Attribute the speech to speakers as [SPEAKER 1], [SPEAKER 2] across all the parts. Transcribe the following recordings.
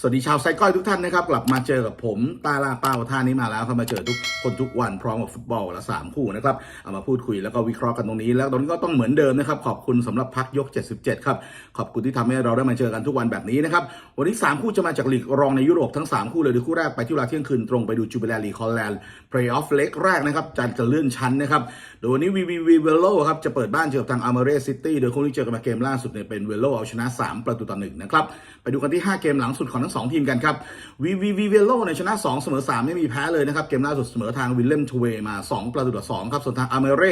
[SPEAKER 1] สวัสดีชาวไซก้อยทุกท่านนะครับ กลับมาเจอกับผมตาลาเป้าท่านี้มาแล้วครับมาเจอทุกคนทุกวันพร้อมกับฟุตบอลละสามคู่นะครับเอามาพูดคุยแล้วก็วิเคราะห์กันตรงนี้ แล้วตอนนี้ก็ต้องเหมือนเดิมนะครับ ขอบคุณสำหรับพักยก 77 ครับ ขอบคุณที่ทำให้เราได้มาเจอกันทุกวันแบบนี้นะครับ วันนี้ 3 คู่จะมาจากลีกรองในยุโรปทั้ง 3 คู่เลยดยคู่แรกไปที่เวลาเที่ยงคืนตรงไปดูจูเบลลีคอลแลนด์เพลย์ออฟเล็กแรกนะครับจะจะเลื่อนชั้นนะครับโดยวันนี้วีวีวีเวลโลครับจะเปิดบ้านเจอกับทางอาร์เมเรซิตี้โดยคู่นี้เจอกันมาเกมล่าสุดเนี่ยเป็นเวโลเอาชนะ 3 ประตูต่อหนึ่งนะครับไปดูกันที่ 5 เกมหลังสุดของทั้งสองทีมกันครับวีวีวีเวโลเนี่ยชนะ 2 เสมอ 3 ไม่มีแพ้เลยนะครับ เกมล่าสุดเสมอทางวิลเลมทูเวย์มา 2 ประตูต่อ2ครับส่วนทางอาร์เมเร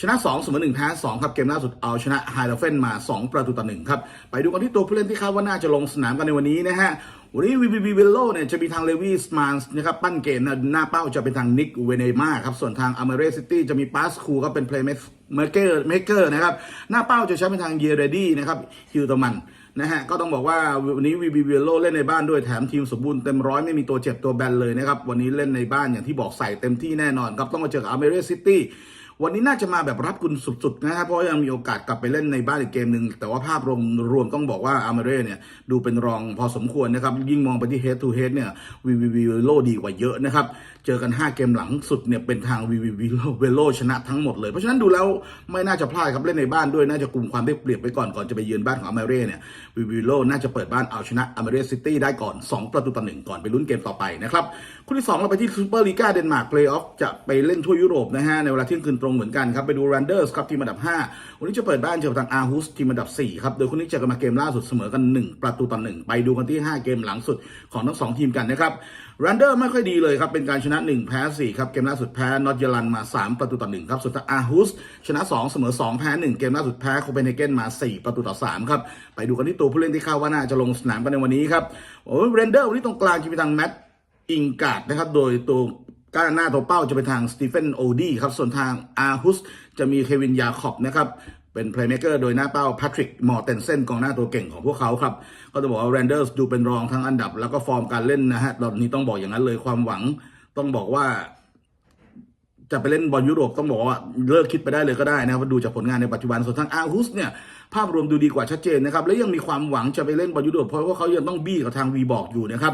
[SPEAKER 1] ชนะ 2 เสมอ1แพ้2ครับเกมล่าสุดเอาชนะไฮเลเฟนมา 2 ประตูต่อ1ครับไปดูกันที่ตัวผู้เล่นที่คาดว่าน่าจะลงสนามกันในวันนี้นะฮะวันนี้วีวีวีเวโลเนี่ยจะมีทางเลวีสมานส์นะครับปั้นเกมนะหน้าเป้าจะเป็นทางนิกเวเนมาครับส่วนทางอเมเรซิตี้จะมีปาสคูครับเป็นเพลย์เมเกอร์เมเกอร์นะครับหน้าเป้าจะใช้เป็นทางเยเรดี้นะครับฮิวตมัน นะฮะก็ต้องบอกว่าวันนี้วีบีเวโลเล่นในบ้านด้วยแถมทีมสมบูรณ์เต็มร้อยไม่มีตัวเจ็บตัวแบนเลยนะครับวันนี้เล่นในบ้านอย่างที่บอกใส่เต็มที่แน่นอนครับต้องมาเจอกับอเมริกาซิตี้ วันนี้น่าจะมาแบบรับกุลสุดๆนะครับเพราะยังมีโอกาสกลับไปเล่นในบ้านอีกเกมหนึ่งแต่ว่าภาพรวมรวมต้องบอกว่าอาร์เมเร่เนี่ยดูเป็นรองพอสมควรนะครับ ยิ่งมองไปที่ head to head เนี่ยวีวีวีโลดีกว่าเยอะนะครับ เจอกัน 5 เกมหลังสุดเนี่ยเป็นทางวีวีวีเวโลชนะทั้งหมดเลย เพราะฉะนั้นดูแล้วไม่น่าจะพลาดครับเล่นในบ้านด้วยน่าจะกลุ่มความได้เปรียบไปก่อนก่อนจะไปเยือนบ้านของอาร์เมเร่เนี่ยวีวีโลน่าจะเปิดบ้านเอาชนะอาร์เมเร่ซิตี้ได้ก่อน 2 ประตูต่อหนึ่งก่อนไปลุ้นเกมต่อไปนะครับคู่ที่2เราไปที่ซูเปอร์ลีกาเดนมาร์กเพลย์ออฟจะไปเล่นทั่วยุโรปนะฮะ ในเวลาเที่ยงคืนตรงเหมือนกันครับ ไปดูแรนเดอร์สครับทีมอันดับ 5 วันนี้จะเปิดบ้านเจอกับทางอาร์ฮุสทีมอันดับ 4 ครับ โดยคู่นี้จอกันมาเกมล่าสุดเสมอกัน 1 ประตูต่อ1ไปดูกันที่ 5 เกมหลังสุดของทั้ง 2 ทีมกันนะครับแรนเดอร์ไม่ค่อยดีเลยครับ เป็นการชนะ 1 แพ้ 4 ครับ เกมล่าสุดแพ้นอตเยอรันมา 3 ประตูต่อ1ครับส่วนทางอาร์ฮุสชนะ 2 เสมอ 2 แพ้ 1 เกมล่าสุดแพ้โคเปนเฮเกนมา 4 ประตูต่อ3ครับไปดูกันที่ตัวผู้เล่นที่คาดว่าน่าจะลงสนามกันในวันนี้ครับโอ้เรนเดอร์วันนี้ตรงกลางจะมีทางแมต ต์อิงการ์ดนะครับ โดยตัวก้านหน้าตัวเป้าจะเป็นทางสตีเฟนโอดีครับ ส่วนทางอาร์ฮุสจะมีเควินยาคอบนะครับ เป็นเพลย์เมเกอร์โดยหน้าเป้าแพทริกมอร์เตนเซนกองหน้าตัวเก่งของพวกเขาครับ ก็จะบอกว่าแรนเดอร์สดูเป็นรองทั้งอันดับ แล้วก็ฟอร์มการเล่นนะฮะตอนนี้ต้องบอกอย่างนั้นเลยความหวัง ต้องบอกว่า จะไปเล่นบอลยุโรปต้องบอกว่าเลิกคิดไปได้เลยก็ได้นะครับดูจากผลงานในปัจจุบันส่วนทางอาร์ฮุสเนี่ยภาพรวมดูดีกว่าชัดเจนนะครับ และยังมีความหวังจะไปเล่นบอลยุโรปเพราะว่าเขายังต้องบี้กับทางวีบอกอยู่นะครับ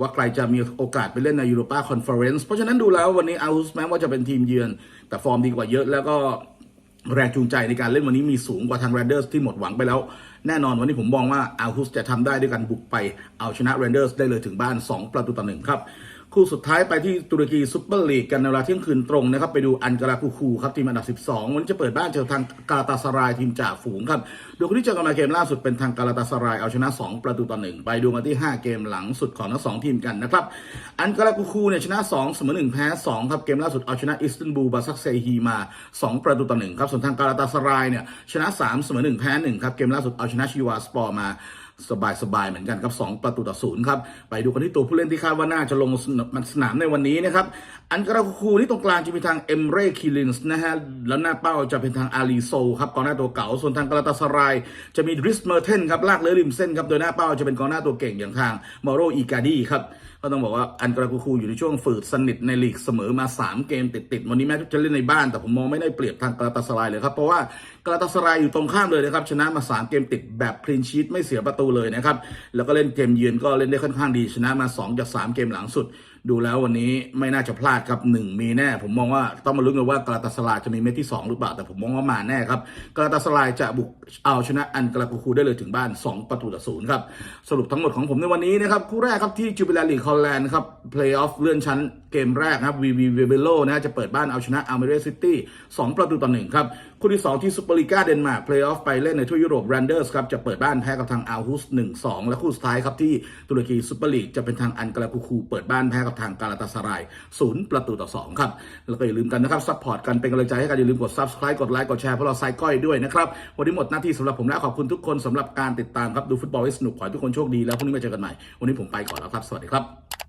[SPEAKER 1] ว่าใครจะมีโอกาสไปเล่นในยูโรปาคอนเฟอเรนซ์เพราะฉะนั้นดูแล้ววันนี้อาร์ฮุสแม้ว่าจะเป็นทีมเยือน แต่ฟอร์มดีกว่าเยอะแล้วก็แรงจูงใจในการเล่นวันนี้มีสูงกว่าทางแรนเดอร์สที่หมดหวังไปแล้ว แน่นอนวันนี้ผมมองว่าอาร์ฮุสจะทำได้ด้วยการบุกไปเอาชนะแรนเดอร์สได้เลยถึงบ้าน 2 ประตูต่อหนึ่งครับ คู่สุดท้ายไปที่ตุรกีซุปเปอร์ลีกกันในเวลาเที่ยงคืนตรงนะครับ ไปดูอันการาคูคูครับทีมอันดับ 12 วันนี้จะเปิดบ้านเจอทางกาลาตาสรายทีมจ่าฝูงครับโดยคนที่เจอกันมาเกมล่าสุดเป็นทางกาลาตาสรายเอาชนะ 2 ประตูต่อหนึ่งไปดูกันที่ 5 เกมหลังสุดของทั้งสองทีมกันนะครับอันการาคูคูเนี่ยชนะ2เสมอ1แพ้2ครับเกมล่าสุดเอาชนะอิสตันบูลบาซักเซฮีมา 2 ประตูต่อหนึ่งครับส่วนทางกาลาตาสรายเนี่ยชนะ3เสมอ1แพ้1ครับเกมล่าสุดเอาชนะชิวาสปอร์มา สบายๆเหมือนกันครับ 2 ประตูต่อศูนย์ครับ ไปดูกันที่ตัวผู้เล่นที่คาดว่าน่าจะลงสนามในวันนี้นะครับ อันกราคูนี่ตรงกลางจะมีทางเอมเรคิลินส์นะฮะ แล้วหน้าเป้าจะเป็นทางอาลีโซครับกองหน้าตัวเก่า ส่วนทางกราตาสราย จะมีดริสเมอร์เทนครับลากเลยริมเส้นครับ โดยหน้าเป้าจะเป็นกองหน้าตัวเก่งอย่างทางมอโรอีกาดีครับ ก็ต้องบอกว่าอันกราคูอยู่ในช่วงฝืดสนิทในลีกเสมอมา 3 เกมติดๆ วันนี้แม้จะเล่นในบ้านแต่ผมมองไม่ได้เปรียบทางกราตาสลายเลยครับ เพราะว่ากราตาสลายอยู่ตรงข้ามเลยนะครับ ชนะมา 3 เกมติดแบบคลีนชีตไม่เสียประตูเลยนะครับ แล้วก็เล่นเกมเยือนก็เล่นได้ค่อนข้างดีชนะมา 2 จาก 3 เกมหลังสุด ดูแล้ววันนี้ไม่น่าจะพลาดครับหนึ่งมีแน่ ผมมองว่าต้องมาลุ้นกันว่ากราตาสลายจะมีเม็ดที่ 2 หรือเปล่า แต่ผมมองว่ามาแน่ครับกราตาสลายจะบุกเอาชนะอันกราคูคูได้เลยถึงบ้าน 2 ประตูต่อศูนย์ครับ สรุปทั้งหมดของผมในวันนี้นะครับ คู่แรกครับที่จูบิลลีคอลแลนด์ครับเพลย์ออฟเลื่อนชั้นเกมแรกครับวีวีเวเบโลนะจะเปิดบ้านเอาชนะอัลเมเรซิตี้2ประตูต่อหนึ่งครับคู่ที่ 2 ที่ซูเปอร์ลีกาเดนมาร์กเพลย์ออฟไปเล่นในทั่วยุโรปแรนเดอร์สครับจะเปิดบ้านแพ้กับทางอัลฮุส1-2และคู่สุดท้ายครับที่ตุรกีซูเปอร์ลีกจะเป็นทางอันกราคูคูเปิดบ้านแพ้กับทางกาลาตาสราย0ประตูต่อ2ครับแล้วก็อย่าลืมกันนะครับซัพพอร์ตกันเป็นกำลังใจให้กันอย่าลืมกด subscribe กดไลค์กดแชร์พวกเราไซก้อยด้วยนะครับวันนี้หมดหน้าที่สำหรับผมแล้วขอบคุณทุกคนสำหรับการติดตามครับดูฟุตบอลให้สนุกขอให้ทุกคนโชคดีแล้วพรุ่งนี้มาเจอกันใหม่วันนี้ผมไปก่อนแล้วครับสวัสดีครับ